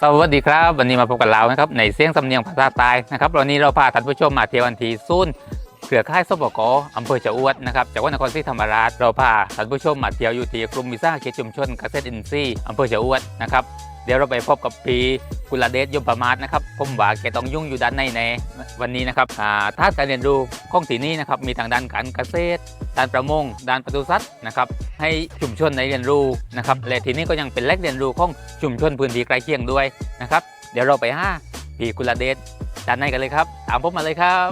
สวัสดีครับ วันนี้มาพบกับเรานะครับในเสียงสำเนียงภาษาใต้นะครับวันนี้เราพาท่านผู้ชมมาเที่ยววันที่ศูนเกลือข่ายสบกอำเภอจะอวดนะครับจังหวัดนครศรีธรรมราชเราพาท่านผู้ชมมาเที่ยวอยู่ที่กลุ่มวิสาหกิจชุมชนเกษตรอินทรีย์อำเภอจะอวดนะครับ เดี๋ยวเราไปพบกับพีกุลเดชยมประมาศนะครับผมว่าแกต้องยุ่งอยู่ด้านในในวันนี้นะครับอ่าท่าการเรียนรู้ของที่นี่นะครับมีทางด้านการเกษตรด้านประมงด้านปศุสัตว์นะครับให้ชุมชนในเรียนรู้นะครับและทีนี้ก็ยังเป็นแหล่งเรียนรู้ของชุมชนพื้นที่ใกล้เคียงด้วยนะครับเดี๋ยวเราไปห้าพี่กุลเดชด้านในกันเลยครับ ตามผมมาเลยครับ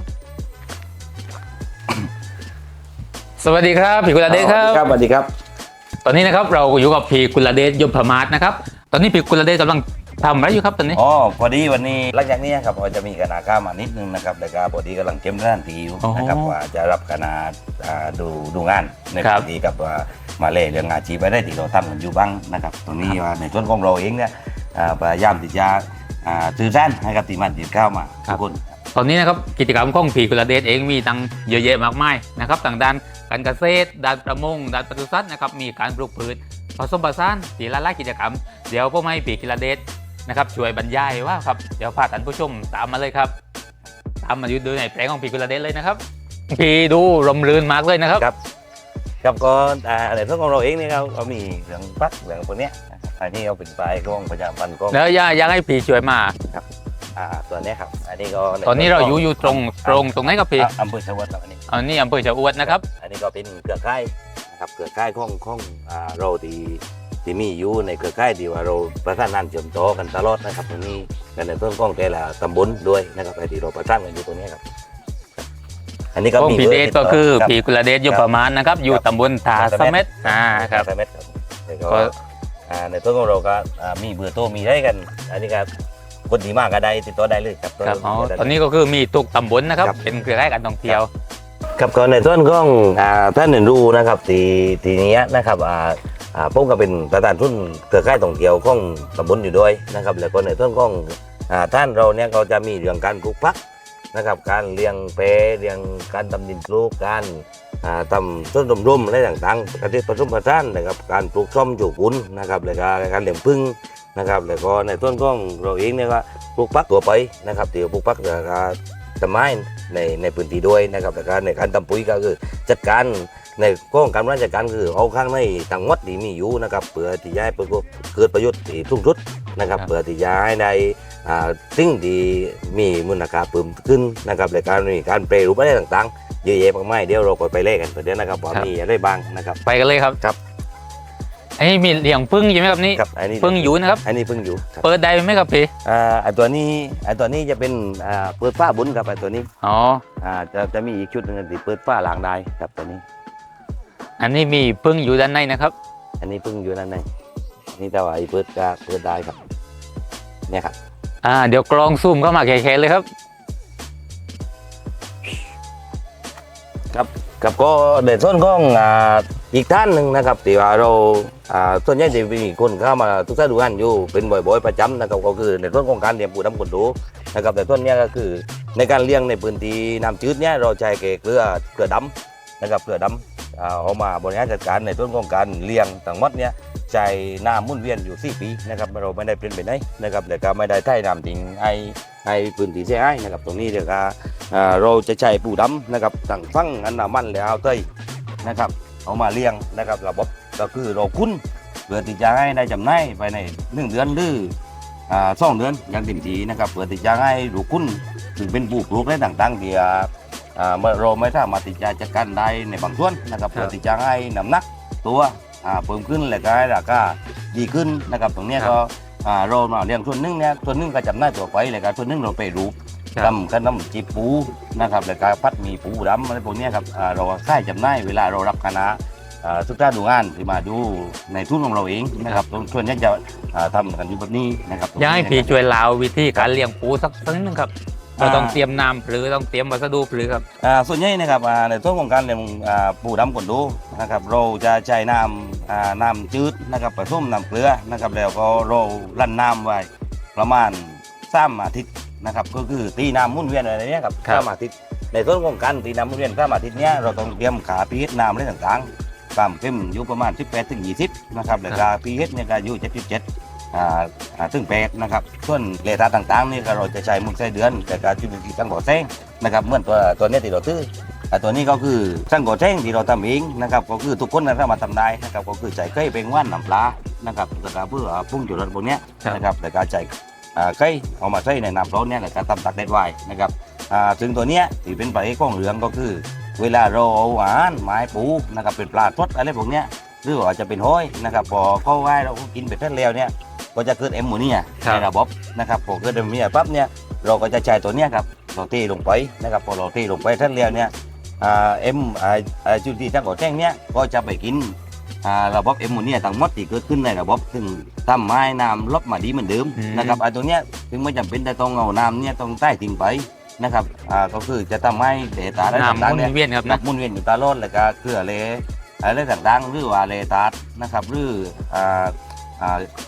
สวัสดีครับพี่กุลเดชครับครับสวัสดีครับ ตอนนี้นะครับเราอยู่กับพี่กุลเดชยมพมาศนะครับ ตอนนี้พี่กุลเดชกำลังทำอะไรอยู่ครับตอนนี้ อ๋อพอดีวันนี้หลังจากนี้ครับพอจะมีคณะก้ามานิดนึงนะครับแต่ก็พอดีกำลังเก็บด้านทีอยู่อ๋อนะครับว่าจะรับคณะอ่าดูดูงานในครับพื้นที่กับว่ามาเล่เรื่องอาชีพไปได้ที่เราทำกันอยู่บ้างนะครับตรงนี้ว่าในส่วนของเราเองเนี่ยอ่าพยายามที่จะอ่าสื่อสารให้กับทีมงานจิตเข้ามาทุกคนตอนนี้นะครับกิจกรรมของพี่กุลเดชเองมีตั้งเยอะแยะมากมายนะครับต่างด้านการเกษตรด้านประมงด้านปศุสัตว์นะครับมีการปลูกพืช ผสมผสานสีละลายกิจกรรม เดี๋ยวผมให้พี่กุลเดชนะครับช่วยบรรยายว่าครับเดี๋ยวพาท่านผู้ชมตามมาเลยครับ ตามมาอยู่ดูในแปลงของพี่กุลเดชเลยนะครับพี่ดูร่มรื่นมากเลยนะครับ ครับครับก็อ่าในส่วนของเราเองเนี่ยเราเรามีเรื่องปักเรื่องพวกเนี้ยนะครับอันนี้เราเป็นปลายกล้องประจำพันธุ์กล้องแล้วอยากอยากให้พี่ช่วยมา อ่าตัวเนี้ยครับ อันนี้ก็ตอนนี้เราอยู่อยู่ตรงตรงตรงไหนครับพี่อ่าอำเภอชะวัดครับอันนี้ อันนี้อำเภอชะอวดนะครับ อันนี้ก็เป็นเครือข่าย นะครับเครือข่ายของของอ่าเราที่ที่มีอยู่ในเครือข่ายที่ว่าเราประสานงานเชื่อมต่อกันตลอดนะครับตรงนี้กันในต้นกล้องแต่ละตำบลด้วยนะครับไอ้ที่เราประสานกันอยู่ตรงนี้ครับอันนี้ก็ของมีพี่เดชก็คือรับพี่กุลเดชอยู่ประมาณนะครับ อยู่ตำบลทาสเม็ดอ่าครับสามเม็ดครับแล้วก็ ก็อ่าในต้นของเราก็อ่ามีเบอร์โทรมีได้กัน อันนี้ก็คนดีมากก็ได้ติดต่อได้เลยครับครับอ๋อได้ตอนนี้ก็คือมีตุกตำบลนะครับครับ เป็นเครือข่ายการท่องเที่ยว ครับก็ในส่วนของอ่าท่านเรียนรู้นะครับทีทีนี้นะครับอ่าอ่าผมก็เป็นประธานทุนเครือข่ายท่องเที่ยวของตำบลอยู่ด้วยนะครับ แล้วก็ในส่วนของอ่าท่านเราเนี่ยเขาจะมีเรื่องการปลูกพักนะครับ การเลี้ยงเปเลี้ยงการทำดินปลูกการอ่าทำต้นร่มๆอะไรต่างๆการที่ผสมผสานนะครับการปลูกส้มจูกุนนะครับแล้วก็การเลี้ยงพึ่งนะครับ แล้วก็ในส่วนของเราเองเนี่ยก็ปลูกพักตัวไปนะครับเดี๋ยวปลูกพักแล้วก็ ต้นไม้ในในพื้นที่ด้วยนะครับแต่การในการทำปุ๋ยก็คือจัดการในข้องการบริหารจัดการคือเอาข้างในทั้งหมดที่มีอยู่นะครับเพื่อที่จะให้เกิดประโยชน์ที่สูงสุดนะครับครับเพื่อที่จะให้ได้อ่าสิ่งที่มีมูลค่าเพิ่มขึ้นนะครับและการมีการแปรรูปอะไรต่างๆเยอะแยะมากมายเดี๋ยวเราก็ไปเล่กันเดี๋ยวนะครับว่ามีอะไรบ้างนะครับ ไปกันเลยครับครับ อันนี้มีเลี้ยงพึ่งใช่ไหมครับนี่ครับอันนี้พึ่งอยู่นะครับอันนี้พึ่งอยู่ครับเปิดได้ไหมครับพี่อ่าไอตัวนี้ไอตัวนี้จะเป็นอ่าเปิดฝ้าบุญครับไอตัวนี้อ๋ออ่าจะจะมีอีกชุดหนึงที่เปิดฝ้าหลางได้ครับตัวนี้ อันนี้มีพึ่งอยู่ด้านในนะครับ อันนี้เพิ่งอยู่นั่นเองนี่แต่ว่าไอ้เปิดก็เปิดได้ครับเนี่ยครับอ่าเดี๋ยวกลองซูมเข้ามาแข็ๆเลยครับ กับก็เด็ดส้นของอ่าอีกท่านหนึ่งนะครับที่ว่าเราอ่าส่วนใหญ่จะมีคนเข้ามาทุกท่านดูงานอยู่เป็นบ่อยๆประจำนะครับก็คือในส่วนของการเลี้ยงปูดำกุนดูนะครับแต่ต้นเนี้ยก็คือในการเลี้ยงในพื้นที่น้ำจืดเนี่ยเราใช้เกลือเกลือดำนะครับเกลือดำอ่า เอามาบริหารจัดการในต้นของการเลี้ยงทั้งหมดเนี่ยใช้น้ำมุนเวียนอยู่ 4 ปีนะครับเราไม่ได้เปลี่ยนไปไหนนะครับแต่ก็ไม่ได้ใช้น้ำทิ้งไอไอพื้นที่เสียหายนะครับตรงนี้เดี๋ยวก็เราจะใช้ปูดำนะครับตั้งฟังอันนามันแล้วเอาเต้ยนะครับเอามาเลี้ยงนะครับระบบก็คือเราคุ้นเพื่อที่จะให้ได้จำหน่ายภายในหนึ่งเดือนหรือสองเดือนอย่างเต็มทีนะครับเพื่อที่จะให้ลูกคุ้นถึงเป็นปลูกลูกได้ต่างๆที่อ่าอ่า เมื่อเราไม่สามารถที่จะจัดการได้ในบางส่วนนะครับเพื่อที่จะให้น้ำหนักตัวอ่าเพิ่มขึ้นและก็ให้ราคาดีขึ้นนะครับตรงเนี้ยก็อ่าเรามาเลี้ยงส่วนหนึ่งเนี่ยส่วนหนึ่งก็จำหน่ายตัวไปแล้วก็ส่วนหนึ่งเราไปรูปครับทำขนมจีบปูนะครับแล้วก็พัดหมีปูดำอะไรพวกเนี้ยครับอ่าเราค่ายจำหน่ายเวลาเรารับคณะอ่าทุกท่านดูงานที่มาดูในทุนของเราเองนะครับตรงส่วนนี้จะอ่าทำกันอยู่แบบนี้นะครับอยากให้พี่ช่วยเล่าวิธีการเลี้ยงปูสักสักนิดนึงครับ เราต้องเตรียมน้ำหรือต้องเตรียมวัสดุหรือครับอ่าส่วนใหญ่นะครับอ่าในส่วนของการเลี้ยงอ่าปูดำกดดูนะครับเราจะใช้น้ำอ่าน้ำจืดนะครับผสมน้ำเกลือนะครับแล้วก็เราลั่นน้ำไว้ประมาณสามอาทิตย์นะครับก็คือตีน้ำหมุนเวียนอะไรเนี้ยครับครับ สามอาทิตย์ในส่วนของการตีน้ำหมุนเวียนข้ามอาทิตย์เนี้ยเราต้องเตรียมขาพีเอชน้ำอะไรต่างๆความเข้มอยู่ประมาณ 18ถึง20นะครับแล้วก็พีเอชเนี่ยก็อยู่ 77 อ่าอ่าซึ่งแปดนะครับส่วนเลทาต่างๆนี่ก็เราจะใช้หมึกไส้เดือนแต่การจุดที่ตั้งบ่อแซงนะครับเหมื่อนตัวตัวเนี้ยที่เราซื้ออ่าตัวนี้ก็คือช่างก่อแจ้งที่เราทำเองนะครับก็คือทุกคนนะสามารถทำได้นะครับก็คือใจไก่เป็นว่านน้ำปลานะครับแล้วก็เพื่อพุ่งจุดรถพวกเนี้ยครับนะครับแต่การใจอ่าไก่เอามาใส่ในน้ำร้อนเนี่ยแล้วก็ทำตักเด็ดไว้นะครับอ่าซึ่งตัวเนี้ยที่เป็นปลาเอกของเหลืองก็คือ เวลาเราเอาอาหารไม้ปูนะครับเป็นปลาทดอะไรพวกเนี้ยหรือว่าจะเป็นห้อยนะครับพอเข้าไว้เราก็กินไปเท่าแล้วเนี่ย ก็จะเกิดเอ็มโมเนียครับ ในระบบนะครับพอเกิดเอ็มโมเนียปั๊บเนี่ยเราก็จะใช้ตัวเนี้ยครับเราตีลงไปนะครับพอเราตีลงไปเท่าแล้วเนี่ยอ่าเอ็มอ่าอ่าจุดที่ทั้งก่อแจ้งเนี่ยก็จะไปกินอ่าระบบเอ็มโมเนียทั้งหมดที่เกิดขึ้นในระบบซึ่งทำให้น้ำลบมาดีเหมือนเดิมอืม นะครับไอ้ตัวเนี้ยถึงไม่จำเป็นแต่ต้องเอาน้ำเนี่ยต้องใต้ทิ้งไปนะครับอ่าก็คือจะทำให้เดตาได้น้ำต่างหๆเนี่ยมุนเวียนครับนันะ บหมุนเวียนอยู่ตลอดแล้วก็เกลือเลอะไรต่างๆหรือว่าเลตาร์นะครับหรืออ่าอ่า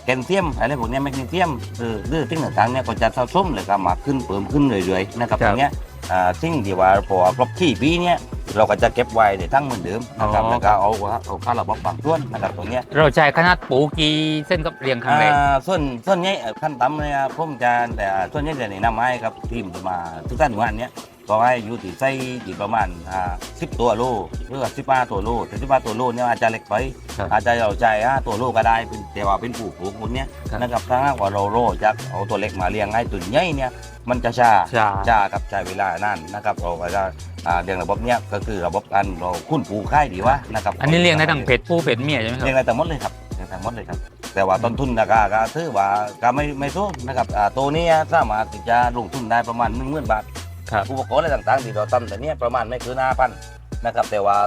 แกนเทียมอะไรพวกเนี้ยแมกนีเซียมหรือหรือสิ่งต่างๆเนี่ยก็จะสะสมเลยก็มากขึ้นเพิ่มขึ้นเรื่อยๆนะครับคตรับรงเนี้ยอ่าสิ่งที่ว่าพอครบที่ปีเนี่ยเราก็จะเก็บไว้ในทั้งเหมือนเดิมนะครับอ๋อแล้วก็เอาเอาค่าระบบบางส่วนนะครับตรงเนี้ย เราใช้ขนาดปูกี่เส้นกับเรียงครั้งแรก อ่าส่วนส่วนใหญ่เอ่อขั้นต่ำเนี่ยผมจะแต่ส่วนใหญ่จะแนะนำให้ครับทีมมาทุกท่านหมู่บ้านเนี้ย ก็ให้อยู่ที่ไส้ที่ประมาณอ่าสิบตัวโลหรือสิบห้าตัวโลแต่สิบห้าตัวโลเนี่ยอาจจะเล็กไปครับอาจจะเราใจห้าตัวโลก็ได้เป็นแต่ว่าเป็นผูกผูกคนเนี้ยครับ นะครับถ้าหากว่าเราโลจะเอาตัวเล็กมาเลี้ยงให้ตัวใหญ่เนี่ยมันจะช้า ใช่ช้ากับใช้เวลานานนะครับเราก็จะอ่าเรียงระบบเนี้ยก็คือระบบการเราคุ้นปูค่ายดีวะนะครับอันนี้เรียงได้ทั้งเป็ดผู้เป็ดเมียใช่ไหมครัเรียบ งได้ทั้งหมดเลยครับเรียงทั้งหมดเลยครับ แต่ว่าต้นทุนราคาก็ถือว่าก็ไม่ไม่สูงนะครับอ่าตัวนี้สามารถที่จะลงทุนได้ประมาณหนึ่งหมื่นบาท ครับ อุปกรณ์อะไรต่างๆ ที่เราทำแต่เนี้ยประมาณไม่เกินห้าพันนะครับ แต่ว่า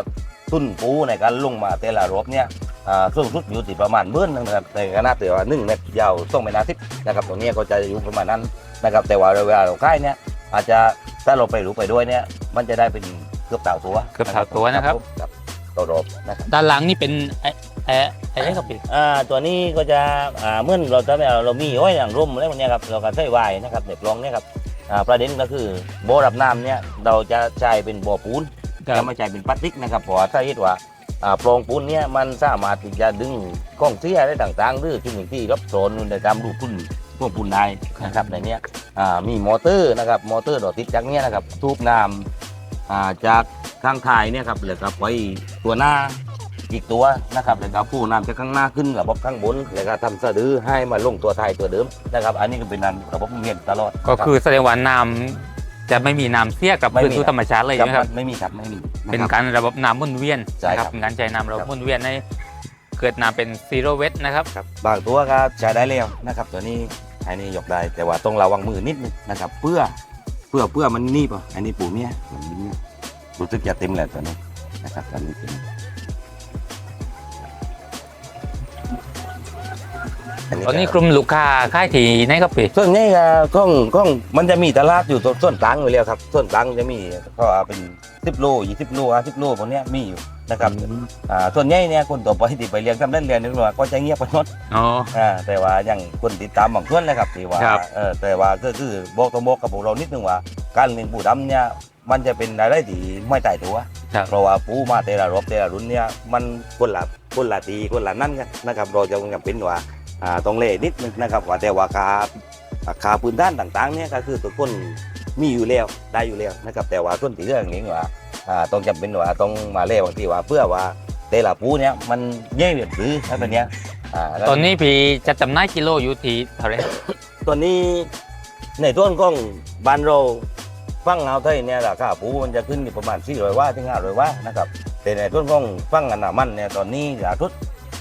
ทุนปูในการลงมาแต่ละรอบเนี่ยอ่าสูงสุดอยู่ที่ประมาณหมื่นหนึงนะครับในขนาดที่ว่าหนึ่งเมตรยาวต้องเป็นอาทิตย์นะครับตรงเนี้ยก็จะอยู่ประมาณนั้นนะครับ แต่ว่าเวลาเราค่ายเนี่ยอาจจะถ้าเราไปรู้ไปด้วยเนี่ย มันจะได้เป็นเกือบเต่าตัวเกือบเท่าตัวนะครับครับต่อรอบนะครับด้านหลังนี่เป็นไอ้ไอ้ไอ้นี่ครับพี่อ่าตัวนี้ก็จะอ่าเมื่อเราจะไม่เอาเรามีไว้อย่างร่มอะไรพวกเนี้ยครับเราก็ใช้ไว้นะครับในปล่องเนี่ยครับอ่า ประเด็นก็คือบ่อรับน้ำเนี่ยเราจะใช้เป็นบ่อปูนครัจะบไม่ใช่เป็นพลาสติกนะครับเพราะว่าถ้าเห็นว่าอ่าปล่องปูนเนี่ยมันสามารถที่จะดึงกล้องเสียอะไรต่างๆ หรือสิ่งที่รับโซนในการดูดพุ่นพวกปูนได้นะครับในเนี้ยอ่ามีมอเตอร์นะครับมอเตอร์ดอดติดจากเนี้ยนะครับทูบน้ำอ่าจากข้างท้ายเนี่ยครับแล้วก็ไปตัวหน้า อีกตัวนะครับแล้วก็ผู้นำจากข้างหน้าขึ้นระบบข้างบนแล้วก็ทำสะดือให้มาลงตัวไทายตัวเดิมนะครับ อันนี้ก็เป็นอันระบบหมุนเวียนตลอดก็คือแสดงว่าน้ำจะไม่มีน้ำเสียกับไม่คืนมีสู่ธรรมชาติเลยครัใช่ไหมครับไม่มีครับไม่มีะเป็นครับการระบบน้ำหมุนเวียนใช่นะครับเป็นการใช้น้ำระบบครับหมุนเวียนในเกิดน้ำเป็นซีโร่เวทนะครับครับบางตัวก็ใช้ได้แล้วนะครับ ตัวนี้อันนี้ยกได้แต่ว่าต้องระวังมือนิดนึงนะครับ เพื่อเพื่อเพื่อมันนี่ป่ะอันนี้ปูเนี่ยมันนี่รู้สึกจะเต็มแล้วตัวนี้นะครับตอนนี้เป็น ตอนนี้กลุ่มลูกค้าค่ายที่ไหนครับพี่ส่วนนี้ก็กล้องกล้องมันจะมีตลาดอยู่ตัวส่วนกลางอยู่แล้วครับส่วนกลางจะมีก็เป็นสิบโลยี่สิบโลห้าสิบโลพวกเนี้ยมีอยู่นะครับอ่าส่วนใหญ่เนี่ยคนตัวไปที่ไปเรียนทำได้เรียนนึกว่าก็จะเงียบไปหมดอ๋ออ่าแต่ว่าอย่างคนติดตามบางส่วนเลยครับที่ว่าครับเออแต่ว่าก็คือบอกต้องบอกกับพวกเรานิดนึงว่า การเลี้ยงปูดำเนี่ยมันจะเป็นอะไรที่ไม่ตายตัวครับเพราะว่าปูมาแต่ละรอบแต่ละรุ่นเนี่ยมันคนละคนละตีคนละนั่นกันนะครับเราจะจำเป็นว่าอ่า ต้องเล่นิดนึงนะครับ ว่าแต่ว่าคาคาปืนด้านต่างๆเนี่ยก็คือทุกคนมีอยู่แล้วได้อยู่แล้วนะครับ แต่ว่าส่วนที่เรื่องนี้ว่าอ่าต้องจำเป็นว่าต้องมาเล่บางทีว่าเพื่อว่าแต่ละปูเนี่ยมันแย่หรืออะไรแบบเนี้ยอ่าแล้วตอนนี้พี่จะจำหน่ายกิโลอยู่ที่เท่าไหรตัวนี้ในต้นของบ้านเราฟังเอาวไทยเนี่ยราคาปูมันจะขึ้นอยู่ประมาณ400ว่าถึง500ว่านะครับแต่ในต้นของฟังอันนามันเนี่ยตอนนี้ราทุด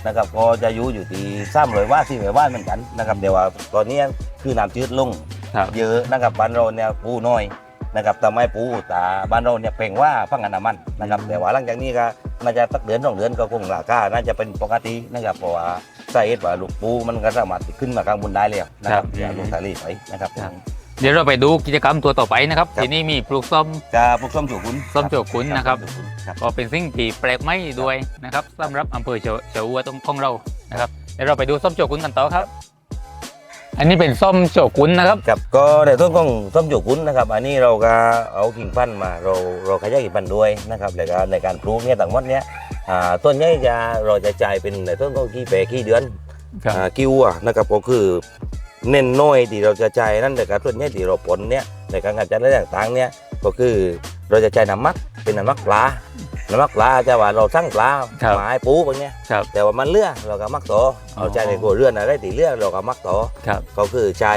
นะครับก็จะอยู่อยู่ที่300ว่า400ว่าเหมือนกันนะครับเดี๋ยวว่าตอนนี้คือน้ำจืดลงครับ เยอะนะครับบ้านเราเนี่ยปูน้อยนะครับทำให้ปูตาบ้านเราเนี่ยเพ่งว่าฟังอันนามันนะครับแต่ว่าหลังจากนี้ก็น่าจะสักเดือนสองเดือนก็คงราคาน่าจะเป็นปกตินะครับเพราะว่าสาเหตุว่าลูกปูมันก็สามารถขึ้นมากลางบนได้แล้วนะครับครับ อย่าลงทะเลไปนะครับครับ เดี๋ยวเราไปดูกิจกรรมตัวต่อไปนะครับครับ ที่นี่มีปลูกส้มกาพวกส้มโจกุนส้มโจกุนนะครับครับก็เป็นสิ่งที่แปลกใหม่ด้วยนะครับสำหรับอำเภอเฉาเฉาวัวตรงของเรานะครับเดี๋ยวเราไปดูส้มโจกุนกันต่อครับ อันนี้เป็นส้มโจกุนนะครับ ครับก็ในต้นของส้มโจกุนนะครับ อันนี้เราก็เอากิ่งพันธุ์มาเราเราขยายกิ่งพันธุ์ด้วยนะครับในการในการปลูกเนี่ยต่างหมดเนี้ยอ่าต้นใหญ่จะเราจะจ่ายเป็นในต้นของขี้เปขี้เดือนครับ อ่ากิ้วอะนะครับก็คือ เน้นน้อยที่เราจะใช้นั่นแต่การส่วนใหญ่ที่เราผลเนี่ยในการกำจัดอะไรต่างๆเนี่ยก็คือเราจะใช้น้ำมักเป็นน้ำมักปลาน้ำมักปลาจะว่าเราสั่งปลาครับหมาให้ปูพวกเนี้ยครับแต่ว่ามันเลือเราก็มักต่อเอาใจในครัวเรือนอะไรตีเลือเราก็มักต่อครับก็คือใจ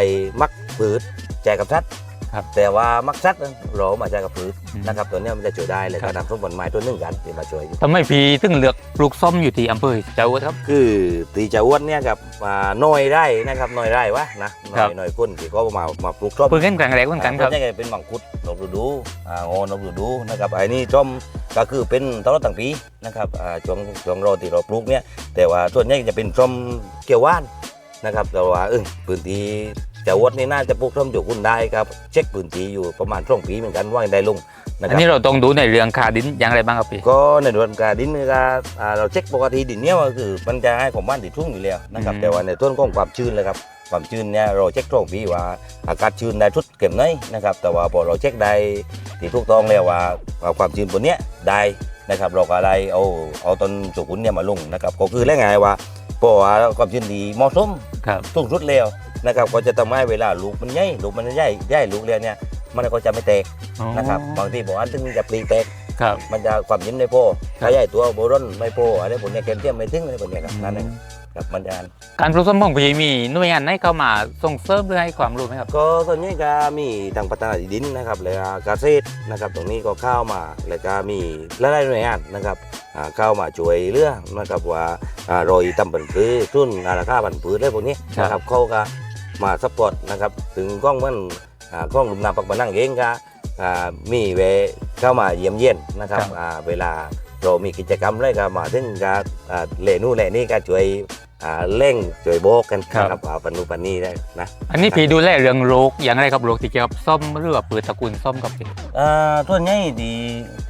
มักผืดใจกับสัตว์ ครับ แต่ว่ามักสัตว์นั้นเรามาใจกับผืดอืมนะครับตัวเนี้ยมันจะช่วยได้เลยครักาบรทำส้มผลไม้ตัวหนึ่งกันที่มาช่วยอยู่ทำไมพี่ถึงเลือกปลูกส้มอยู่ที่อำเภอเจ้าอุดครับ คือตีจะอ้วนเนี่ยกับอ่าน้อยได้นะครับน้อยได้วะนะน้ครัอบยน้อยคนที่ก็มามาปลูกส้มเพิ่งเห็นแกรงแรงเหมือนกันครับส่วนใหญ่เป็นมังคุดนกฤดูอ่าโอนกฤดูนะครับไอ้นี่ส้มก็คือเป็นตลอดทั้งปีนะครับอ่าช่วงช่วงรอที่เราปลูกเนี่ยแต่ว่าส่วนใหญ่จะเป็นส้มเกี่ยวว่านนะครับแต่ว่าเออพื้นที่ จะอ้วนนี่น่าจะปลูกส้มอยู่คุณได้ครับ เช็คพื้นที่อยู่ประมาณช่วงปีเหมือนกันว่าได้ลงนะคอันรับนี้เราต้องดูในเรื่องคาดินอย่างไรบ้างครับพี่ก็ในเรื่องการดินนี่ก็อ่าเราเช็คปกติดินเนี่ยก็คือมันจะให้ของบ้านติดทุ่งอยู่แล้วนะครับอืมแต่ว่าในต้นของความชื้นเลยครับความชื้นเนี่ยเราเช็คตรงปีว่าอากาศชื้นได้ทุดเก็บน้อยนะครับแต่ว่าพอเราเช็คได้ที่ถูกต้องแล้วว่าว่าความชื้นบนเนี้ยได้นะครับเราก็อะไรเอาเอาต้นสุกุลเนี่ยมาลงนะครับก็คือเรื่องไงว่าเพราะว่าความชื้นดีเหมาะสม ครับ สูงสุดแล้ว นะครับก็จะทำให้เวลาลูกมันใหญ่ลูกมันใหญ่ใหญ่ลูกแล้วเนี่ยมันก็จะไม่แตกนะครับบางทีบอกว่าถึงจะปลีแตกครับมันจะความยิ้มไม่พอครับถ้าใหญ่ตัวโบรอนไม่พออะไรพวกเนี้ยแคลเซียมไม่ถึงอะไรพวกเนี้ยครับนั่นเองครับมันจะการปลูกส้มของพี่มีหน่วยงานไหนเข้ามาส่งเสริมหรือให้ความรู้ไหมครับ ก็ส่วนใหญ่ก็มีทางพัฒนาที่ดินนะครับแล้วก็เกษตรนะครับตรงนี้ก็เข้ามาแล้วก็มีหลายๆหน่วยงานนะครับอ่าเข้ามาช่วยเหลือนะครับว่าอ่าโรยตำบันพืชทุนราคาบันพืชอะไรพวกนี้ครับนะครับเขาก็ มาสปอร์ตนะครับถึงกล้องมันอ่ากล้องลุมนาปักมานั่งเองก็อ่ามีเวเข้ามาเยี่ยมเยียนนะครับอ่าเวลาเรามีกิจกรรมอะไรก็มาถึงก็อ่าเล่นู่นเล่นี่ก็ช่วยอ่า เร่งช่วยโบกกันครับนะครับเอาปันนูนปันนี่ได้นะ อันนี้พี่ดูแลเรื่องโรคอย่างไรครับโรคที่เกี่ยวกับส้มหรือว่าพืชตระกูลส้มครับพี่อ่าส่วนใหญ่ดี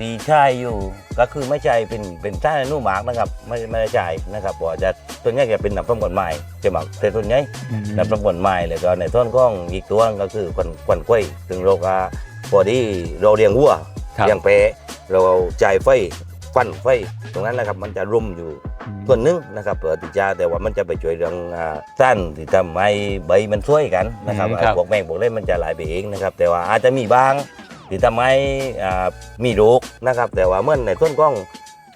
ดีใช่อยู่ ก็คือไม่ใช่เป็นเป็นใช่นู่นหมากนะครับ ไม่ไม่ได้ใช่นะครับว่าจะส่วนใหญ่จะเป็นน้ำส้มกวนไม้จะหมักแต่ส่วนใหญ่น้ำส้มกวนไม้เลยก็ในต้นก้องอีกตัวนึงก็คือควันควันกล้วยถึงเราก็พอดีเราเลี้ยงวัวครับเลี้ยงแพะเราจ่ายไฟ ฟันไฟตรงนั้นนะครับมันจะรุมอยู่ส่วนหนึ่งนะครับเปิดติจาแต่ว่ามันจะไปช่วยเรื่องอ่าสั้นที่ทำให้ใบมันช่วยกันนะครับอืมครับพวกแมงพวกเล่นมันจะหลายไปเองนะครับแต่ว่าอาจจะมีบางที่ทำให้อ่ามีโรคนะครับ แต่ว่าเมื่อในต้นกล้อง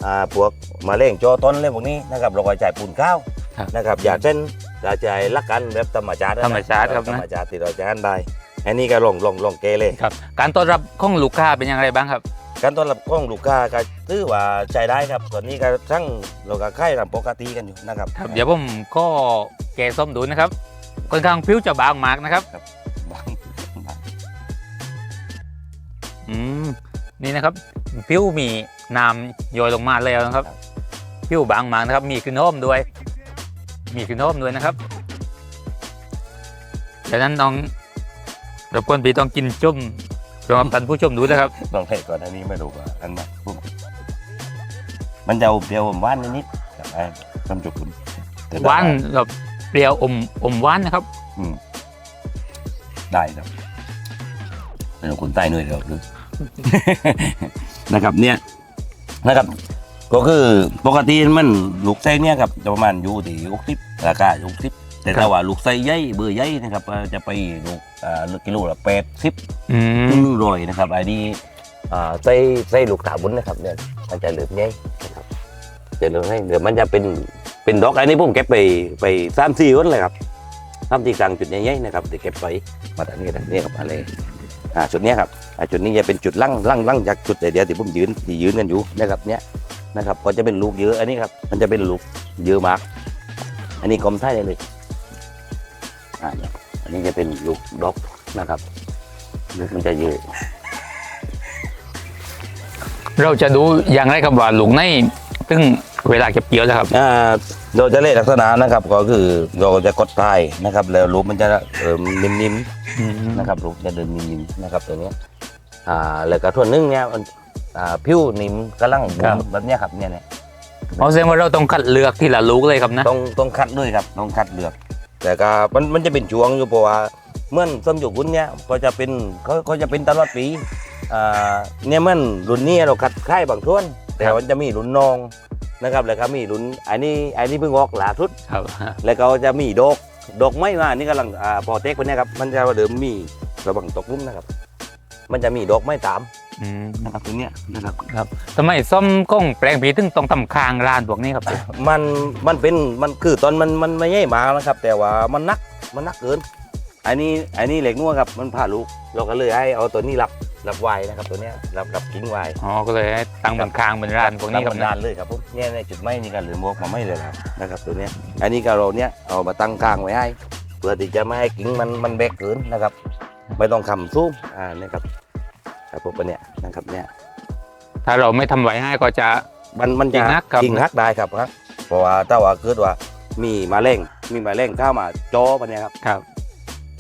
อ่าพวกมาเร่งจอต้นอะไรพวกนี้นะครับเราก็จ่ายปูนข้าวครับนะครับอย่าเช่นเราจ่ายลักกันแบบธรรมชาตินะธรรมชาติครับนะธรรมชาติที่เราจะหันได้อันนี้ก็ลองลองลองเกเลยครับการต้อนรับของลูกค้าเป็นอย่างไรบ้างครับ การต้อนรับกล้องลูกค้าก็ถือว่าใช้ได้ครับตอนนี้ก็ทั้งเราก็ค่ายตามปกติกันอยู่นะครับ ครับเดี๋ยวผมก็แกะส้มดูนะครับค่อนข้างผิวจะบางมากนะครับอืมนี่นะครับผิวมีน้ำโยอยลงมาแล้วนะครับ ผิวบางมากนะครับมีขึ้นโน้มด้วย มีขึ้นโน้มด้วยนะครับดังนั้นน้องรบกวนพี่ต้องกินจุ่ม รองรับท่านผู้ชมดูนะครับลองเทก่อนอันนี้ไม่รู้ว่าอันไหนปุ๊บมันจะอมเปรี้ยวอมหวานนิดๆครับไอ้ต้มจุกุนแต่หวานแบบเปรี้ยวอมอมหวานนะครับ อืมได้ครับเป็นคนใต้หน่อยเดียวคือนะครับเนี่ยนะครับ ก็คือปกติมันลูกไส้เนี่ยครับจะประมาณอยู่ที่หกสิบราคาหกสิบ แต่ครัถ้าบว่าลูกไส้ใหญ่เบอร์ใหญ่นะครับอ่าจะไปลูกอ่ากิโลละแปดสิบอืหมนึ่งร้อยนะครับไอ้นี่อ่าไส้ไส้ลูกถาบุญนะครับเนี่ยมันจะเหลืองใหญ่นะครับจะเหลืองให้เดี๋ยวมันจะเป็นเป็นดอกไอ้นี่ผมเก็บไปไปสามสี่วันเลยครับทำที่กลางจุดใหญ่ๆนะครับเดี๋ยวเก็บไปมาตัดนี่นะนี่ครับอะไรอ่าจุดเนี้ยครับอ่าจุดนี้จะเป็นจุดลั่งลั่งลั่งจากจุดเดียวที่ผมยืนที่ยืนกันอยู่นะครับเนี้ยนะครับก็จะเป็นลูกเยอะอันนี้ครับมันจะเป็นลูกเยอะมาก อันนี้กลมไทยได้เลยอ่าเนี่ย อันนี้จะเป็นลูกดอกนะครับลูกมันจะเยอะเราจะดูอย่างไรครับว่าหลุงในซึ่งเวลาเก็บเกี่ยวแล้วครับอ่าเราจะเล่ลักษณะนะครับ ก็คือเราจะกดปลายนะครับ แล้วรูปมันจะเอ่อนิ่มๆนะครับรูปจะเดินนิ่มๆนะครับตัวเนี้ยอ่าแล้วก็ส่วนหนึงเนี่ยมันอ่าผิวนิ่มกำลังบุ๋ครัมบแบบเนี้ยครับเนี่ยเนี่ยเอาแสดงว่าเราต้องคัดเลือกทีละลูกเลยครับนะต้องต้องคัดด้วยครับต้องคัดเลือก แต่ก็มันมันจะเป็นช่วงอยู่เพราะว่าเมื่อส้มหยกรุ่นเนี้ยก็จะเป็นเขาเขาจะเป็นตลอดปีอ่าเนี่ยมันรุ่นนี้เราคัดค่ายบางส่วน แต่มันจะมีรุ่นน้องนะครับแล้วก็มีลุ้นอันนี้อันนี้เพิ่งออกล่าสุดครับแล้วก็จะมีดอกดอกไม้มานี่กำลังอ่าพอเต็กคนเนี้ยครับมันจะเดิมมีระบังตกหลุ่มนะครับ มันจะมีดอกไม้ตามอืมนะครับตรงเนี้ยนะครับทำไมส้มก้องแปลงผีถึงต้องทำคางร้านพวกนี้ครับมันมันเป็นมันคือตอนมันมันไม่ใหญ่มากนะครับ แต่ว่ามันนักมันนักเกินอันนี้อันนี้เหล็กนัวครับมันผ่าลูกเราก็เลยให้เอาตัวนี้รับรับไว้นะครับตัวเนี้ยรับรับกิ้งไว้อ๋อก็เลยให้ตั้งบนคางบนร้านพวกนี้นี้คกัรับบนานเลยครับผมเนี่ยในจุดไม้นี่ก็เหลือมกมาไม่เลยครับนะครับตัวเนี้ยอันนี้ก็เราเนี้ยเอามาตั้งกลางไว้ให้เพื่อที่จะไม่ให้กิ้งมันมันแบกเกินนะครับ ไม่ต้องคำซุ้มอ่าเนี่ยครับครับผมเนี่ยนะครับเนี่ยถ้าเราไม่ทำไว้ให้ก็จะมันมันจะกิ่งหักครับกิ่งหักได้ครับครับเพราะว่าถ้าว่าเกิดว่ามีแมาเร่งมีแมาเร่งเข้ามาจอปะเนี่ยครับครับ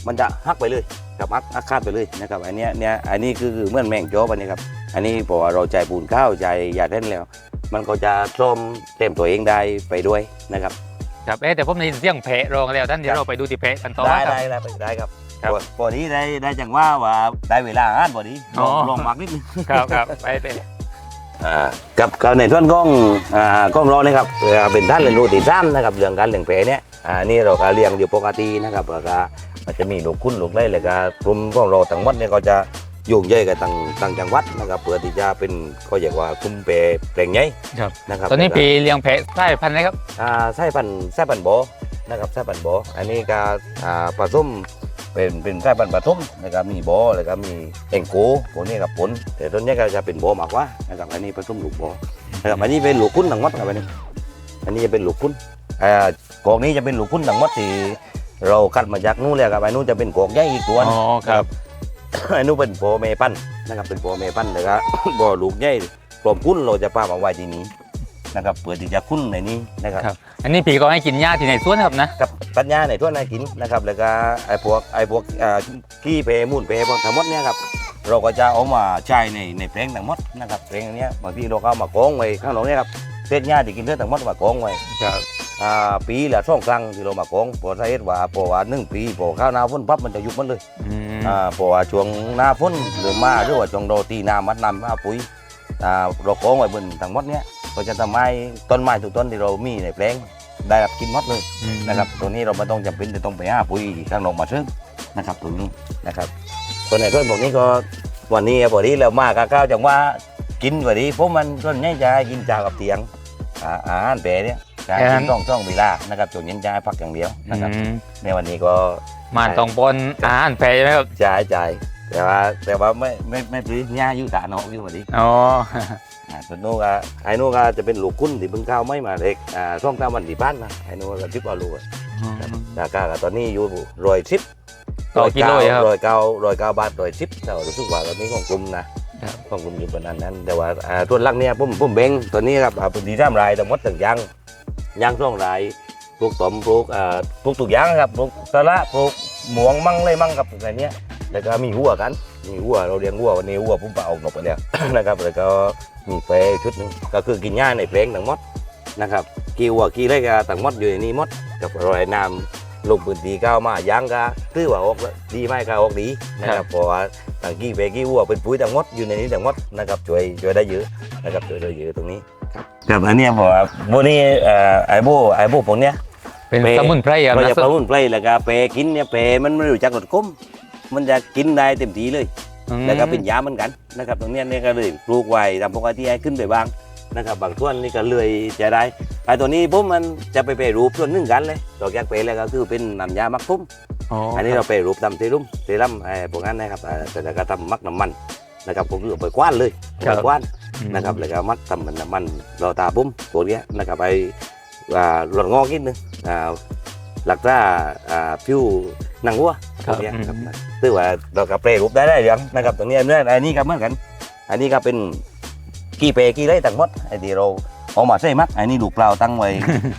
มันจะหักไปเลยกับหักหักคาดไปเลยนะครับอันเนี้ยเนี่ยอันนี้คือคือเหมื่อนแมงจอปะเนี่ยครับอันนี้เพราะว่าเราใจปูนข้าวใจยาเท่นแล้ว มันก็จะส้มเต็มตัวเองได้ไปด้วยนะครับครับเอ๊ะแต่ผมได้ยินเสียงเพะร้องแล้วท่านเดี๋ยวเราไปดูที่เพะกันต่อได้ครับได้ได้ไปได้ครับ ครับพอพอนี้ได้ได้จังว่าว่าได้เวลาอ่านพอดีลองอ๋อลองมักนิดนึงครับครับไปไปอ่ากับกับในส่วนของอ่ากล้องรอนะครับเอ่อเป็นท่านเรียนรู้ที่ซ้ำนะครับเรื่องการเลี้ยงแพะเนี่ยอ่านี่เราก็เลี้ยงอยู่ปกตินะครับแล้วก็มันจะมีลูกคุ้นลูกไล่เลยก็กลุ่มของเราทั้งหมดเนี่ยก็จะยุ่งเย่ยกันต่างต่างจังหวัดนะครับเพื่อที่จะเป็นเขาเรียกว่ากลุ่มแพะแปลงใหญ่ครับนะครับตอนนี้ปีเลี้ยงเพะใช่พันธุ์อะไรครับอ่าไส้พันธุ์ไส้พันธุ์โบนะครับไส้พันธุ์โบอันนี้ก็อ่าผสม เป็นเป็นไส้พันธุ์ผสมนะครับมีโบแล้วก็มีเอ็งโกพวกนี้กับผลแต่ต้นนี้ก็จะเป็นโบมากกว่านะครับอันนี้ผสมลูกโบนะครับอันนี้เป็นลูกคุ้นทั้งหมดครับอันนี้อันนี้จะเป็นลูกคุ้นอ่ากอกนี้จะเป็นลูกคุ้นทั้งหมดที่เราคัดมาจากนู้นเลยครับอันนู้นจะเป็นกอกใหญ่อีกตัวหอ๋นึ่องครับอันนู้นเป็นโปรเมปันนะครับเป็นโปรเมปันเลยครับบ่อลูกใหญ่กลมคุ้นเราจะพามาไว้ที่นี้ นะครับเพื่อที่จะคุ้นในนี้นะครับครับ อันนี้ผีก็ให้กินหญ้าที่ในสวนครับนะ กับปัญญาในทั่วนายกินนะครับแล้วก็ไอ้พวกไอ้พวกอ่าขี้เพมูนเพพวกทั้งหมดเนี่ยครับเราก็จะเอามาใช้ในในเพลงทั้งหมดนะครับเพลงอันเนี้ยบางทีเราก็เอามากองไว้ข้างหลังเนี่ยครับเศษหญ้าที่กินเลือดทั้งหมดมากองไว้ครับอ่าปีละสองครั้งที่เรามากองเพอสาเหตุว่าเพราะว่าหนึ่งปีพอข้าวหน้าฝนปั๊บมันจะยุบมันเลย อืมอ่าเพราะว่าช่วงหน้าฝนหรือมาหรือว่าช่วงเราตีน้ำมัดน้ำมาปุ๋ยอ่าเรากองไว้บนทั้งหมดเนี้ย ก็จะทำให้ต้นไม้ทุกต้นที่เรามีในแปลงได้รับกินหมดเลยอืมนะครับ ตัวนี้เราไม่ต้องจำเป็นจะต้องไปหาปุ๋ยข้างนอกมาซื้อนะครับตัวนี้นะครับส่วนในส่วนพวกนี้ก็วันนี้พอดีเรามากับข้าวจังว่ากินพอดีเพราะมันส่วนใหญ่จะให้กินจากกับเตียงอ่าอาหารแปรเนี่ยจะให้กินต้องต้องเวลานะครับจนเย็นจะให้พักอย่างเดียวนะครับอืมในวันนี้ก็มันต้องปนอาหารแพะใช่ไหมครับจ่ายจ่ายแต่ว่าแต่ว่าไม่ไม่ไม่ปลื้มย่าอยู่ตาเนาะอยู่พอดีอ๋อ อ่าส่วนนู้นก็ไอ้นู้นก็จะเป็นลูกคุ้นที่เพิ่งเข้าไม่มาเด็กอ่าช่องตามวันที่บ้านมาไอ้นู้นก็ทิพย์เอาลูกอะราคาก็ตอนนี้อยู่รอยชิปต่อกิโลครับ รอยเก้ารอยเก้าบาทรอยชิปแต่ว่ารู้สึกว่าตอนนี้ของกลุ่มนะครับของกลุ่มอยู่ประมาณนั้น แต่ว่าอ่าตัวลักเนี่ยผมผมเบ่งตัวนี้ครับอ่าดีร่ามรายแต่หมดต่างอยางยางช่องรายปลูกตอมปลูกอ่าปลูกตุกอยางครับปลูกสะระปลูกหมวงมั่งเลยมั่งครับอะไรเนี้ยแล้วก็มีหัวกัน มีหัวเราเลี้ยงหัววันนี้หัวผมไปเอาหนกไปแล้วนะครับแล้วก็มีเปรย์ชุดหนึงก็คือกินหญ้าในเพลงทั้งหมดนะครับกี่หัวกี่ไรก็ทั้งหมดอยู่ในนี้หมดกับรอยน้ำลงพื้นที่ก้าวมายังก็ถือว่าออกดีไหมก็ออกดีนะครับเพราะว่าต่างกี้เบกี้วัวเป็นปุ๋ยต่างหมดอยู่ในนี้ต่างหมดนะครับช่วยช่วยได้เยอะนะครับช่วยได้เยอะตรงนี้ครับอันเนี้ยบอกว่าโบนี่เอ่อไอโบไอโบพวกเนี้ยเป็นเปสมุนไพรครับเรานะจะประมุ่นไพรแล้วก็เปกินเนี่ยเปมันไม่รู้จักรสก้ม มันจะกินได้เต็มที่เลยอืมแล้วก็เป็นยาเหมือนกันนะครับ ตรงเนี้ยเนี่ยก็เลยปลูกไว้ตามปกติให้ขึ้นไปบ้างนะครับบางส่วนนี่ก็เลยจะได้ไอ้ตัวนี้ปุ๊บมันจะไปเปรรูปส่วนหนึ่งกันเลยดอกยางเปรแล้วก็คือเป็นน้ำยามักพุ่มอ๋ออันนี้เราไปรูปทำเซรุ่มเซรั่มไอ้พวกนั้นนะครับอ่าแต่แล้วก็ทำมักน้ำมันนะครับผมเอาไปกว้านเลยเอาไปกว้านอืมนะครับแล้วก็มัดทำเป็นน้ำมันเราตาปุ้มตัวเนี้ยนะครับไปอ่าหลอดงอกนิดนึงอ่าหลักษาอ่าผิว หนังวัวครับตัวเนี้ยอืมครับถือว่าเราก็เปรรูปได้ได้ยังนะครับตรงนี้อันนี้อันนี้ก็เหมือนกัน อันนี้ก็เป็นกี่เปกี่ไรต่างหมดไอ้ที่เราเอามาใส่มักอันนี้ลูกเปล่าตั้งไว้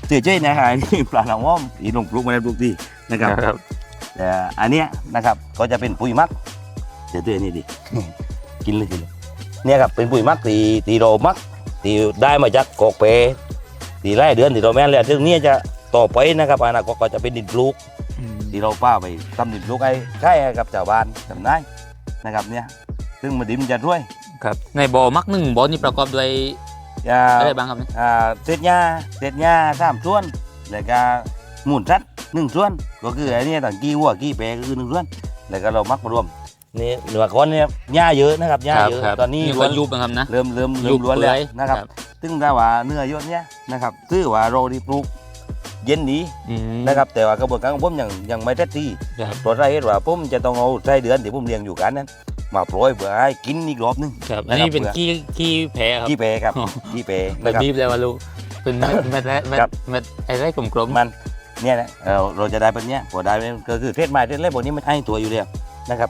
เฉยๆนะฮะอันนี้ปลาหนังว่อมอีลงปลูกไม่ได้ปลูกที่นะครับครับแต่อันเนี้ยนะครับก็จะเป็นปุ๋ยหมักเดี๋ยวตัวนี้ดิกินเลยกินเลยเนี่ยครับเป็นปุ๋ยหมักตีตีเรามักตีได้มาจากกอกเปตีไร่เดือนตีเราแม่นแล้วซึ่งเนี้จะต่อไปนะครับอนาคตก็จะเป็นดินปลูกอืม ที่เราป้าไปทำดินปลูกไอ้ใช่ให้กับชาวบ้านทำได้นะครับเนี่ยซึ่งมาดิมนจะช่วยครับในบ่อมักหนึ่งบ่อนี่ประกอบด้วยอ่าอะไรบ้างครับเนี่ยอ่าเศษหญ้าเศษหญ้าสามส่วนแล้วก็หมูนสัตว์หนึ่งส่วนก็คือไอ้นี่ต่างกี้วัวกี้แปรก็คือหนึ่งส่วนแล้วก็เรามักมารวมนี่เหนือก้อนเนี่ยหญ้าเยอะนะครับหญ้าเยอะครับตอนนี้มีล้ควนนยุบนะครับนะเริ่มเริ่มยุเริ่บมล้วนแล้วเลยนะครับซึ่งถ้าว่าเนื้อยศเนี่ยนะครับถือว่าเราที่ปลูก เย็นดีอืม นะครับแต่ว่ากระบวนการของผมยังยังไม่เต็มที่ครับเพราะสาเหตุว่าผมจะต้องเอาไส้เดือนที่ผมเลี้ยงอยู่กันนั้น มาโปรยเพื่อให้กินอีกรอบหนึง ครับอันนี้เป็นนะครับขี้ขี้แพ้ครับ ขี้เปครับอ๋อ ขี้เปแบบนะครับ บีบเลยว่าลูกเป็นเม็ดเม็ดและเม็ดครับ เม็ดไอ้ไรกลมๆมันเนี่ยนะเราเราจะได้เป็นเนี้ยพอได้เป็นก็คือเทศไม้เทศเล่พวกนี้มันให้ตัวอยู่แล้วนะครับ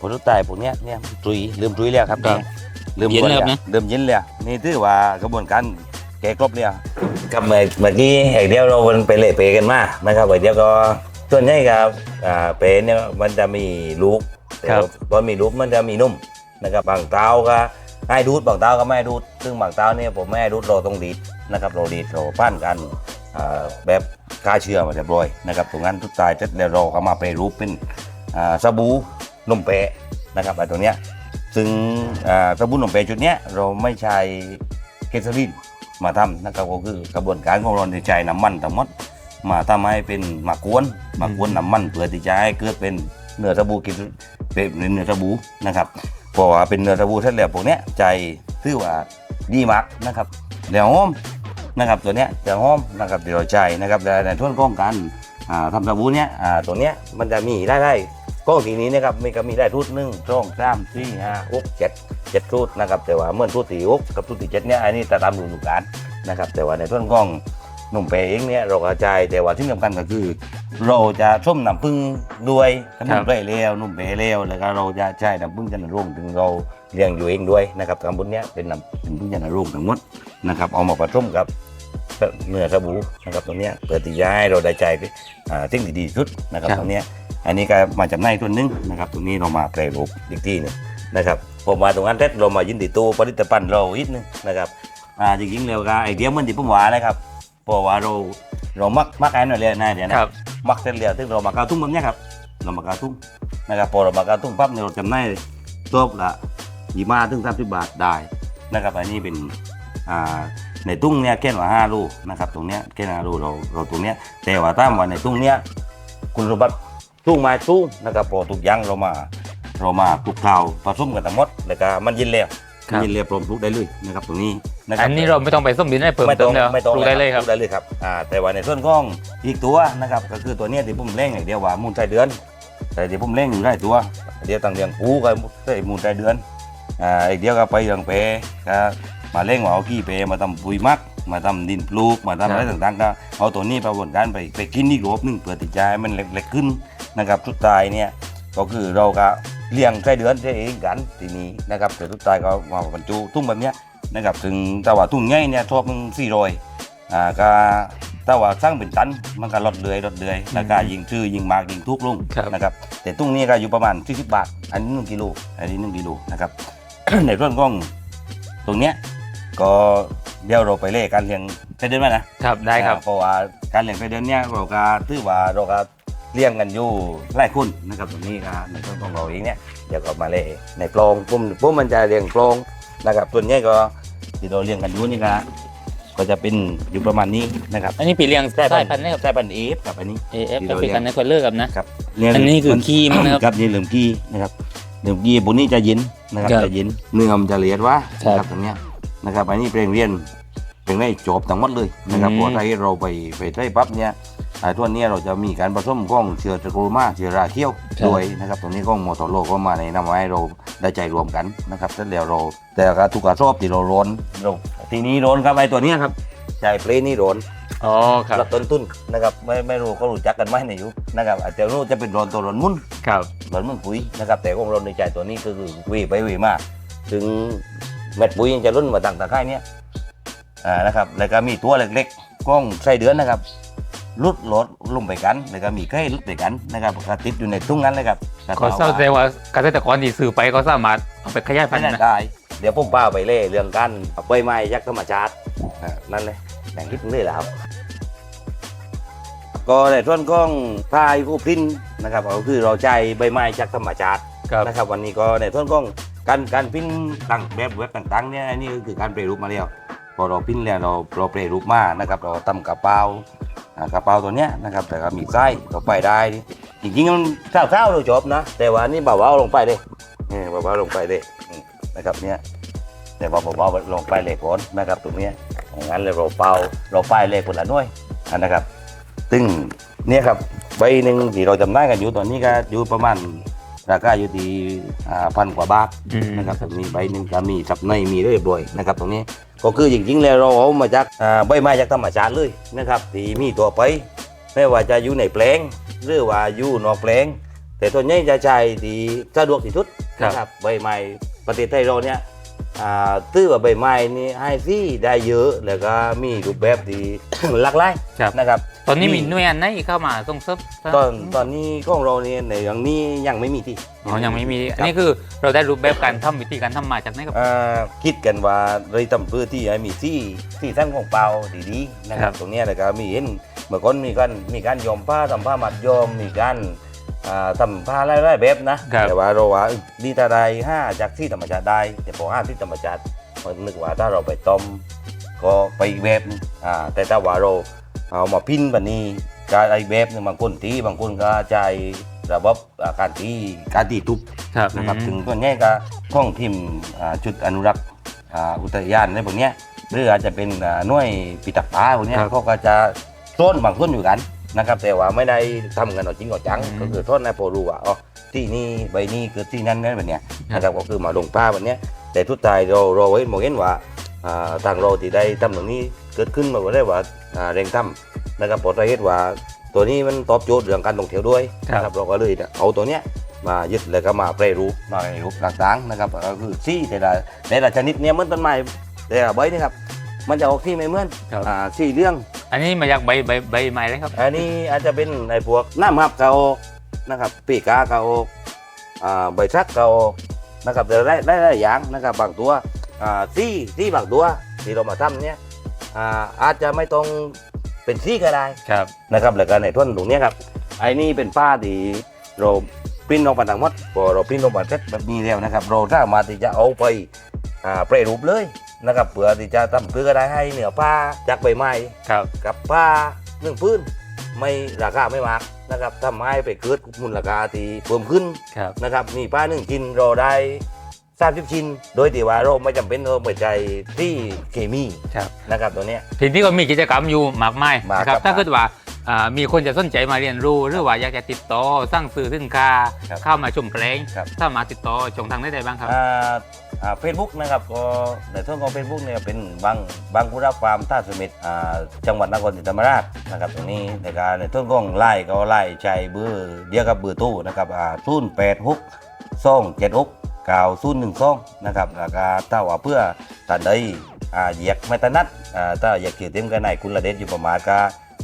ผลสุดท้ายพวกเนี้ยเนี่ยตุยลืมตุยแล้วครับครับเนี่ยลืมเย็นตัวแล้วแล้วนะลืมเย็นแล้วนี่ถือว่ากระบวนการ แกะครบแล้วกับเมื่อเมื่อกี้ไอ้เดียวเราไปเละเปกันมานะครับไอ้เดียวก็ส่วนใหญ่ครับอ่าเปเนี่ยมันจะมีลูกครับพอมีลูกมันจะมีนุ่มนะครับบางเต้าก็ให้ดูดบางเต้าก็ไม่ให้ดูด ซึ่งบางเต้าเนี่ยผมไม่ให้ดูดเราต้องดีดนะครับเราดีดเราปั้นกันอ่าแบบฆ่าเชื้อมาเรียบร้อยนะครับตรงนั้นทุกตายเสร็จแล้วเราก็มาไปรูปเป็นอ่าสบู่นมเปะนะครับไอ้ตัวเนี้ยซึ่งอ่าสบู่นมเปะจุดเนี้ยเราไม่ใช้เกสริน มาทำนะครับก็คือกระบวนการของเราในใจน้ำมันทั้งหมดมาทำให้เป็นหมากวนหมากวนน้ำมันเพื่อที่จะให้เกิดเป็นเนื้อสบู่กินเป็นเนื้อสบู่นะครับเพราะว่าเป็นเนื้อสบู่เสร็จแล้วพวกเนี้ยใจถือว่าดีมากนะครับแล้วหอมนะครับตัวเนี้ยจะหอมนะครับเดี๋ยวเราใจนะครับแต่ในท่วนกล้องกันอ่าทำสบู่เนี้ยอ่าตัวเนี้ยมันจะมีได้ได้ กล้องทีนี้นะครับมันก็มีได้ทุดหนึ่งสองสามสี่ห้าหกเจ็ดเจ็ดทุดนะครับแต่ว่าเมื่อทุดที่หกกับทุดที่เจ็ดเนี้ยอันนี้จะตามฤดูกาลนะครับแต่ว่าในท่วนกล้องหนุ่มเปเองเนี่ยเรากระจายแต่ว่าที่สำคัญก็คือ เราจะส้มน้ำผึ้งด้วยสมุนไพรเลวนุ่มเปย์เลวแล้วก็เราจะใช้น้ำผึ้งจันทรุ่งถึงเราเลี้ยงอยู่เองด้วยนะครับตำบลเนี้ยเป็นน้ำเป็นผึ้งจันทรุ่งทั้งหมดนะครับเอามาผสมกับเนื้อสบู่นะครับตรงเนี้ยเปิดตีย้ายเราได้ใจไปอ่าสิ่งดีดีที่สุดนะครับครับตรงเนี้ย อันนี้ก็มาจำหน่ายตัวหนึงนะครับตรงนี้เรามาแปรรูปอีกที่หนึงนะครับผมมาตรงนั้นเสร็จเรามายินดีตัวผลิตภัณฑ์เราอีกหนึงนะครับอ่าจริงๆแล้วก็ไอเดียเหมันที่ผมว่านะครับเพราะว่าเราเรามักมักแอนหน่อยเลยนะเดี๋ยวนะครับ มักเสร็จแล้วถึงเรามากาวทุ่งแบบเนี้ยครับเรามากาวทุ่งนะครับพอเรามากาวทุ่งปั๊บเนี่ยเราจำหน่ายตัวละยี่มาถึงสามสิบบาทได้นะครับอันนี้เป็นอ่าในตุ้งเนี่ยแค่ว่าห้าลูกนะครับตรงเนี้ยแค่ห้าลูกเราเราตรงเนี้ยแต่ว่าถ้าว่าในตุ้งเนี้ยคุณสมบัติ ตุ้งไม้ตุ้งนะครับพอทุกอย่างเรามาเรามาปลูกเกลาผสมกันทั้งหมดแล้วก็มันเย็นแล้วครับ มันเย็นแล้วพร้อมปลูกได้เลยนะครับตรงนี้นะครัอันนี้เราไม่ต้องไปส้มดินให้เพิ่มไม่เติต้อมงแล้วไม่ต้องปลูกได้เลยครับ ปลูกได้เลยครับอ่าแต่ว่าในส่วนของอีกตัวนะครับก็คือตัวเนี้ยที่ผมเล่งอย่างเดียวว่ามูลไส้เดือน แต่ที่ผมเล่งอยู่ได้ตัว เดียวต่างเรียงปูกับไส้มูลไส้เดือนอ่าอีกเดียวก็ไปเรื่องเปก็มาเล่งว่าเอาขี้เปมาทำปุ๋ยหมัก มาทำดินปลูกมาทำอะไรต่างๆก็เอาตัวนี้ประกวนการไปไปกินอีกรอบหนึงเพื่อที่จะให้มันเล็กๆขึ้น นะครับสุดท้ายเนี่ยก็คือเราก็เลี้ยงไส้เดือนได้เองกันทีนี้นะครับแต่สุดท้ายก็มาบรรจุทุ่งแบบเนี้ยนะครับถึงแต่ว่าทุ่งใหญ่เนี่ยทบมึงสี่ร้อยอ่าก็ถ้าว่าสร้างเป็นตันมันก็ลดเรื่อยลดเรื่อยราคายิงชื่อยิงมากยิงทุกลงครับนะครับแต่ตุ้งนี้ก็อยู่ประมาณ40บาท อันนี้1กิโลอันนี้1กิโลนะครับในเรื่องของตรงเนี้ยก็เดี๋ยวเราไปเล่การเลี้ยงไส้เดือนไหมนะครับได้ครับอ่าเพราะว่าการเลี้ยงไส้เดือนเนี้ยเราก็ถือว่าเราก็ เลี้ยงกันอยู่หลายคนนะครับตรงนี้ก็ในเรื่องของเราเองเนี่ยเดี๋ยวก็มาเล่ในกลองปุ่มปุ่มมันจะเลี้ยงกลองนะครับส่วนใหญ่ก็ที่เราเลี้ยงกันอยู่นี่ก็ก็จะเป็นอยู่ประมาณนี้นะครับ อันนี้ปีเลี้ยงสายพันธุ์นะครับใช่พันธุ์เอฟกับอันนี้ AF ที่แอเราฟริกันในคนเลิกครับนะครับอันนี้คือขี้มันนะครับครับนี่เหลือมกี้นะครับเหลือมกี้ปุ่นนี้จะเย็นนะครับครับจะเย็นเนื้อมันจะละเอียดว่าครับนะตรงเนี้ยนะครับอันนี้เพลงเรียน เพลงได้จบทั้งหมดเลยนะครับอืมพอไทยเราไปไปไทยปั๊บเนี่ยไอ้ตัวเนี้ยเราจะมีการผสมของเชื้อตระกูลมาเชื้อราเขี้ยวด้วยนะครับตรงนี้ของโมโตโลก็มาในนำไว้ให้เราได้ใจรวมกันนะครับเสร็จแล้วเราแต่ก็ทุกกระสอบที่เราร้อนเราทีนี้ร้อนครับไอ้ตัวเนี้ยครับใจเพลงนี่ร้อน อ๋อครับลดต้นทุนนะครับไม่ไม่รู้เขารู้จักกันไหมในยุนะครับอาจจะรู้จะเป็นรอนตัวรอนมุนครับ รอนมุนปุ๋ยนะครับแต่ของเราในใจตัวนี้ก็คือวีไปวีมาถึงเม็ดปุ๋ยยังจะล้นมาต่างตะไคร้เนี้ย อ่านะครับแล้วก็มีตัวเล็กๆกล้องไส้เดือนนะครับลุดลดลงไปกัน แล้วก็มีไข่ลุดไปกันนะครับก็ติดอยู่ในทุ่งนั้นเลยครับขอทราบแต่ว่าเกษตรกรที่ซื้อไปก็สามารถเอาไปขยายพัพันนธุ์ธุ์นะได้เดี๋ยวผมป้าไปเล่เรื่องการเอาใบไม้ยักษ์ธรรมชาติอ่านั่นเลยแบ่งคิดเลยแหละครับก็ในส่วนของพายกูพรินนะครับก็คือเราใจใบไม้จากธรรมชาติครับนะครับ วันนี้ก็ในส่วนของการการพิมพ์ต่างแบบเว็บต่างๆเนี่ยอันนี่ก็คือการแปรรูปมาแล้วพ อเราปิ้นแล้วเราเราเปรย์รูปมานะครับ เราทำกระเป๋ากระเป๋าตัวเนี้ยนะครับ แต่ก็มีไส้เราไปได้จริงๆมันข้าๆเราจบนะ แต่ว่านี่เบาๆลงไปเลยนี่เบาๆลงไปเลยนะครับเนี้ยแต่ว่าเบาๆลงไปเลยก่อนนะครับตรงเนี้ยงั้นเลยเราเป่าเราไปเลขคนละหน่วยนะครับซึ่งเนี่ยครับใบหนึ่งที่เราจำได้กันอยู่ตอนนี้ก็อยู่ประมาณ ราคาอยู่ที่อ่าพันกว่าบาทอืมนะครับตรงนี้ใบหนึ่งก็มีสับในมีเรื่อยบ่อยนะครับตรงนี้ก็คือจริงๆแล้วเราเอามาจากอ่าใบไม้จากธรรมชาติเลยนะครับที่มีตัวไปไม่ว่าจะอยู่ในแปลงหรือว่าอยู่นอกแปลง แต่ตัวนี้จะใช้ที่สะดวกที่สุดนะครับใบไม้ประเทศไทยเราเนี่ยอ่าตื้อว่าใบไม้นี่ให้ซี่ได้เยอะแล้วก็มีรูปแบบที่หลากหลายครับนะครับต อนนี้นี่มีหน่วยงานไหนเข้ามาส่งเสริมตอนตอนนี้ของเราเนี่ยในอย่างนี้ยังไม่มีที่อ๋อยังไม่มีคอันรับนี้คือเราได้รูปแบบการทำวิธีการทำมาจากไหนครับอ่าคิดกันว่าเลยทำเพื่อที่ให้มีที่ที่ท่านของเปล่าดีๆนะคครัรับบตรงเนี้ยแล้วก็มีเห็นเมื่อก่อนมีการมีการยอมผ้าทำผ้ามัดยอมมีการอ่าทำผ้าไล่ๆแบบนะครับแต่ว่าเราว่าเอ้ยดีตาใดห้าจากที่ธรรมชาติได้แต่พอห้าที่ธรรมชาติมันนึกว่าถ้าเราไปต้มก็ไปอีกแบบนึงอ่าแต่ถ้าว่าเรา เอามาพินแบบนี้การไอ้แบบนึงบางคนตีบางคนก็ใจระบบอ่าการตีการตีทุบครับนะครับอืมถึงตัวเนี้ยก็ข้องทีมอ่าจุดอนุรักษ์อ่าอุทยานในพวกเนี้ยหรืออาจจะเป็นอ่าหน่วยปิตักป่าพวกเนี้ยครับเขาก็จะต้นบางต้นอยู่กันนะครับ แต่ว่าไม่ได้ทำกันเอาจริงเอาจัง อืมก็คือต้นในพอรู้ว่าอ๋อที่นี่ใบนี้คือที่นั่นนั่นแบบเนี้ยนะครับก็คือมาลงป้าแบบเนี้ยแต่ทุกทายเราเราเห็นมองเห็นว่าอ่าทางเราที่ได้ทำตรงนี้เกิดขึ้นมาว่าได้ว่า อ่าเร่งทำนะครับเพราะเราเห็นว่าตัวนี้มันตอบโจทย์เรื่องการท่องเที่ยวด้วยครับนะครับเราก็เลยเอาตัวเนี้ยมายึดแล้วก็มาแปรรูปมาแปรรูปต่างๆนะครับก็คือซี่แต่ละแต่ละชนิดเนี่ยเหมือนต้นไม้แต่ละใบนี่ครับมันจะออกที่ไม่เหมือนครับอ่าสีเรื่อง อันนี้มาจากใบใบใบไม้เลยครับ อันนี้อาจจะเป็นไอ้พวกน้ำหับกาโอกนะครับปีกากาโอกอ่าใบชักกาโอกนะครับแต่ได้ได้ได้อย่างนะครับบางตัวอ่าซี่ซี่บางตัวที่เรามาทำเนี่ย อ่าอาจจะไม่ต้องเป็นซี่ก็ได้ครับนะครับแล้วก็ในท่อนตรงเนี้ยครับไอ้นี่เป็นป้าที่เราปริ้นออกมาต่างหมดพอเราปริ้นออกมาเสร็จแบบนี้แล้วนะครับ เราสามารถที่จะเอาไปอ่าแปรรูปเลยนะครับเพื่อที่จะทำเพื่อได้ให้เหนือผ้าจากใบไม้ครับกับผ้าเรื่องพื้นไม่ราคาไม่มากนะครับทำให้ไปเกิดมูลค่าที่เพิ่มขึ้นครับนะครับมีผ้าหนึ่งชิ้นเราได้ สามสิบชิ้น โดยที่ว่าเราไม่จำเป็นต้องไปใจที่เคมีครับ นะครับตัวเนี้ย ทีนี้ก็มีกิจกรรมอยู่มากมายมากนะครับครับถ้าเกิดว่าอ่ามีคนจะสนใจมาเรียนรู้ หรือว่าอยากจะติดต่อสร้างสื่อสินค้าครับเข้ามาชมเพลงครับ ถ้ามาติดต่อช่องทางได้ใดบ้างครับอ่าอ่าเฟซบุ๊กนะครับก็ในส่วนของเฟซบุ๊กเนี่ยเป็นบางบางผู้รับความท่าสมิทอ่าจังหวัดนครศรีธรรมราชนะครับตรงนี้ในการในส่วนของไล่ก็ไล่ใจเบอร์เดียวกับเบอร์ตู้นะครับอ่าศูนย์แปดหกสองเจ็ดหกเก้าศูนย์หนึ่งสองนะครับแล้วก็ถ้าว่าเพื่อตันใดอ่าเหยียกไม่ตนัดอ่าถ้าอยากเขียนเต็มกันในคุณละเด็ดอยู่ประมาณก็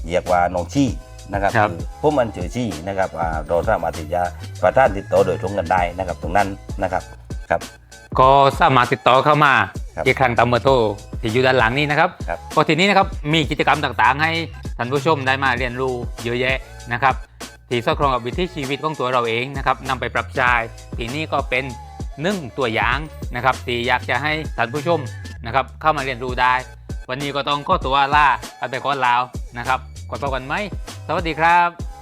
เหยียกว่าน้องชี่นะครับครับอผมมันเจอชี่นะครับอ่าเราสามารถที่จะประท่านติดต่อโดยตรงกันได้นะครับตรงนั้นนะครับครับ ก็สามารถติดต่อเข้ามาครับอีกครั้งตามเบอร์โทรที่อยู่ด้านหลังนี้นะครับครับก็ทีนี้นะครับมีกิจกรรมต่างๆ ให้ท่านผู้ชมได้มาเรียนรู้เยอะแยะนะครับที่สอดคล้องกับวิถีชีวิตของตัวเราเองนะครับนำไปปรับใช้ทีนี้ก็เป็นห นึ่งตัวอย่างนะครับที่อยากจะให้ท่านผู้ชมนะครับเข้ามาเรียนรู้ได้ วันนี้ก็ต้องขอตัวลาไปก่อนลาวนะครับกดพบกันไหม สวัสดีครับ